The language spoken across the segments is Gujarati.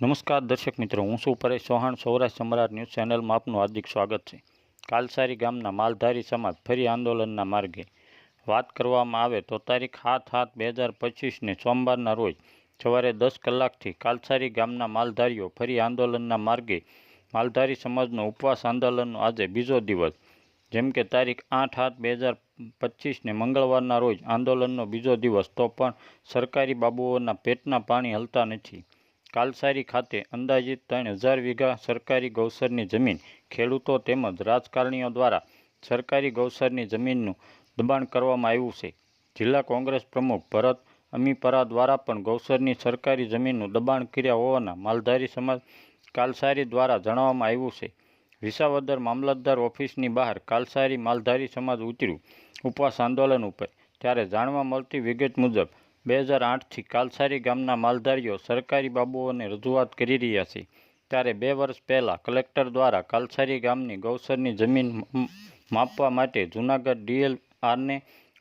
નમસ્કાર દર્શક મિત્રો, હું છું પરેશ ચૌહાણ, સૌરાષ્ટ્ર સમ્રાટ ન્યૂઝ ચેનલમાં આપનું હાર્દિક સ્વાગત છે. કાલસારી ગામના માલધારી સમાજ ફરી આંદોલનના માર્ગે. વાત કરવામાં આવે તો તારીખ સાત સાત બે હજાર પચીસને સોમવારના રોજ સવારે દસ કલાકથી કાલસારી ગામના માલધારીઓ ફરી આંદોલનના માર્ગે. માલધારી સમાજનો ઉપવાસ આંદોલનનો આજે બીજો દિવસ. જેમ કે તારીખ આઠ આઠ બે હજાર પચીસને મંગળવારના રોજ આંદોલનનો બીજો દિવસ તો પણ સરકારી બાબુઓના પેટના પાણી હલતા નથી. કાલસારી ખાતે અંદાજિત ત્રણ હજાર વીઘા સરકારી ગૌસરની જમીન ખેડૂતો તેમજ રાજકારણીઓ દ્વારા સરકારી ગૌસરની જમીનનું દબાણ કરવામાં આવ્યું છે. જિલ્લા કોંગ્રેસ પ્રમુખ ભરત અમીપરા દ્વારા પણ ગૌસરની સરકારી જમીનનું દબાણ કર્યા હોવાના માલધારી સમાજ કાલસારી દ્વારા જણાવવામાં આવ્યું છે. વિસાવદર મામલતદાર ઓફિસની બહાર કાલસારી માલધારી સમાજ ઉતર્યું. ઉપવાસ આંદોલન ઉપર. ત્યારે જાણવા મળતી વિગત મુજબ બે હજાર આઠથી કાલસારી ગામના માલધારીઓ સરકારી બાબુઓને રજૂઆત કરી રહ્યા છે. ત્યારે બે વર્ષ પહેલાં કલેક્ટર દ્વારા કાલસારી ગામની ગૌસરની જમીન માપવા માટે જૂનાગઢ ડીએલઆરને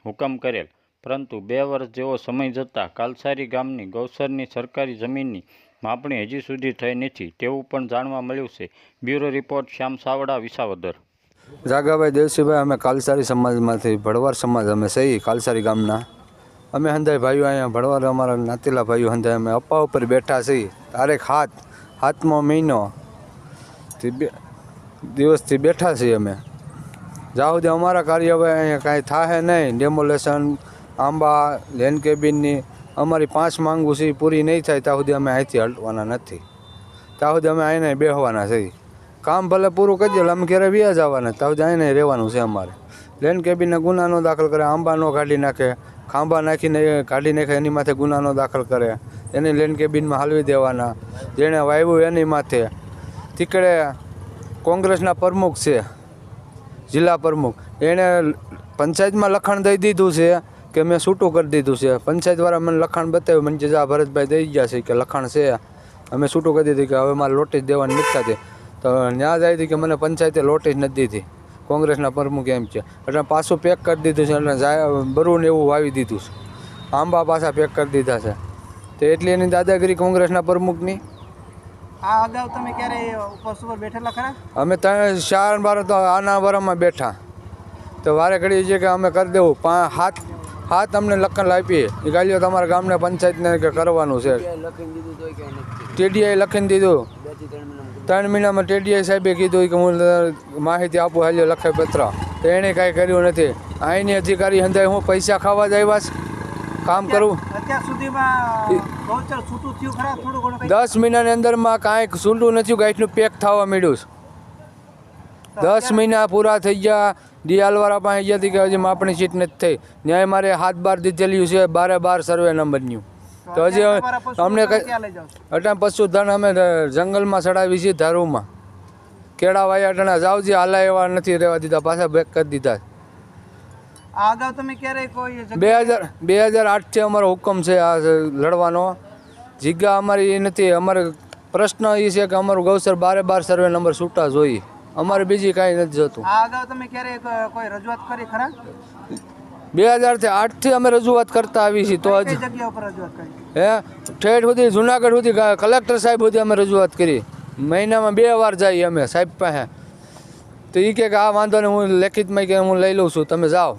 હુકમ કરેલ. પરંતુ બે વર્ષ જેવો સમય જતાં કાલસારી ગામની ગૌસરની સરકારી જમીનની માપણી હજી સુધી થઈ નથી તેવું પણ જાણવા મળ્યું છે. Bureau report Shyam Savda, Visavadar. Jagabhai Devsibhai, અમે કાલસારી સમાજમાંથી ભડવાર સમાજ, અમે સહી કાલસારી ગામના અમે હંધાઈ ભાઈઓ અહીંયા ભડવાર અમારા નાતીલા ભાઈઓ હંધાઈ અમે અપ્પા ઉપર બેઠા છીએ. તારીખ હાથ હાથમો મહિનો. થી બે, દિવસથી બેઠા છીએ અમે. જ્યાં સુધી અમારા કાર્ય હવે અહીંયા કાંઈ થાય નહીં ડેમોલેશન આંબા લેન્ડ કેબિનની અમારી પાંચ માંગુ છે, એ પૂરી નહીં થાય, ત્યાં સુધી અમે અહીંથી હટવાના નથી. ત્યાં સુધી અમે અહીંયા બેહવાના છીએ. કામ ભલે પૂરું કરી દે અમે ઘરે વ્યાજ આવવાના ત્યાં સુધી અહીંયા રહેવાનું છે અમારે. લેન્ડ કેબિનને ગુના નો દાખલ કરે, આંબા નો કાઢી નાખે. ખાંભા નાખીને, કાઢી નાખે, એની માથે ગુનાનો દાખલ કરે. એને લેન કેબિનમાં હાલવી દેવાના. જેણે વાવ્યું એની માથે. તીકડે કોંગ્રેસના પ્રમુખ છે, જિલ્લા પ્રમુખ. એણે પંચાયતમાં લખાણ દઈ દીધું છે કે મેં છૂટું કરી દીધું છે. પંચાયતવાળા મને લખાણ બતાવ્યું. મને જે ભરતભાઈ દઈ ગયા છે કે લખાણ છે. અમે છૂટું કરી દીધું કે હવે મારે લોટીસ દેવાની નથી થતી. તો ત્યાં જાય હતી કે મને પંચાયતે લોટી જ નથી દીધી. કોંગ્રેસના પ્રમુખ એમ છે. એટલે પાછું પેક કરી દીધું છે એટલે બરું ને એવું વાવી દીધું છે. આંબા પાછા પેક કરી દીધા છે. તો એટલી એની દાદાગીરી કોંગ્રેસના પ્રમુખની? આ અગાઉ તમે ક્યારે ઉપવાસ ઉપર બેઠેલા ખરા? અમે ત્રણ ચાર બાર તો આના વારમાં બેઠા. તો વારે ઘડી છે કે અમે કરી દેવું. પાંચ હાથ હાથ તમને લખન આપીએ એ ગાલીઓ તમારા ગામના પંચાયતને કે કરવાનું છે. ટેડીઆઈ લખીને દીધું ત્રણ મહિનામાં ટેડીઆઈ સાહેબે કીધું કે હું માહિતી આપું હાલ્યો લખે પત્ર. તો એણે કાંઈ કર્યું નથી. અહીંની અધિકારી હંધાય હું પૈસા ખાવા જ આવ્યા છે. કામ કરવું અત્યાર સુધીમાં ગૌચર છૂટું થયું ખરા? થોડું ઘણું કંઈ? દસ મહિનાની અંદરમાં કાંઈક સૂંડું નથી ગાંઠનું પેક થવા માંડ્યું છે. દસ મહિના પૂરા થઈ ગયા. દિયાલવાળા પાસે ગયા હતી કે હજી માપણી સીટ નથી થઈ. ન્યાય મારે હાથ બાર દીધેલી છે બારે બાર સર્વે નંબરનું તો હજી અમને? અટાણ પશુધન અમે જંગલમાં ચડાવી છીએ ધારુમાં. કેળા વાયા અટાણા જાવજી હાલા એવા નથી રહેવા દીધા પાછા બેક કરી દીધા. બે હજાર બે હજાર આઠથી અમારો હુકમ છે આ લડવાનો. જગ્યા અમારી એ નથી અમારે પ્રશ્ન એ છે કે અમારું ગૌસર બારે બાર સર્વે નંબર છૂટા જોઈએ. અમારે બીજી કાંઈ નથી જોતું. આ અગાઉ તમે ક્યારે કોઈ રજૂઆત કરી ખરા? બે હજારથી આઠથી અમે રજૂઆત કરતા આવી છીએ તો કઈ જ જગ્યા ઉપર રજૂઆત કરી? હે? ઠેઠ સુધી જુનાગઢ સુધી કલેક્ટર સાહેબ સુધી અમે રજૂઆત કરી. મહિનામાં બે વાર જઈએ અમે સાહેબ પાસે. તો એ કે આ વાંધો ને હું લેખિતમાં કે હું લઈ લઉં છું તમે જાઓ.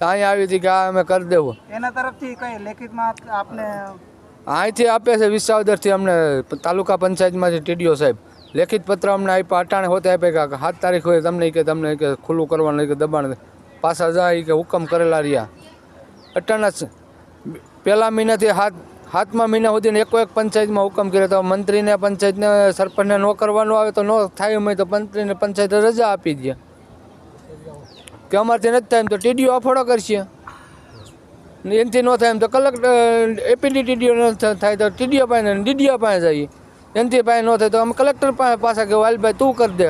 અહીંયા આવી હતી કે આ અમે કરી દેવું. એના તરફથી કઈ લેખિતમાં આપને અહીંથી આપે છે વિસાવદરથી અમને તાલુકા પંચાયતમાંથી ટીડીઓ સાહેબ. લેખિત પત્ર અમને આપ્યા, અટાણે હોતે આપ્યા કે સાત તારીખ હોય તમને કે તમને કે ખુલ્લું કરવાનું કે દબાણ. પાછા જાય કે હુકમ કરેલા રહ્યા. અટાણા પહેલા મહિનાથી હાથ, હાથમાં મહિના સુધી એકો એક પંચાયતમાં હુકમ કર્યો તો મંત્રીને, પંચાયતને, સરપંચને ન કરવાનું આવે તો ન થાય એમ તો મંત્રીને, પંચાયત રજા આપી દે. કે અમારથી નથી થાય એમ તો ટીડીઓ અફોડો કરશે. એનાથી ન થાય એમ તો કલેક્ટર એપીડી, ટીડીઓ ન થાય તો ટીડીઓ પાસે ને ડીડીઓ પાસે જઈએ. એનાથી પાસે ન થાય તો અમે કલેક્ટર પાસે પાછા ગયો વાલભાઈ તું કરી દે.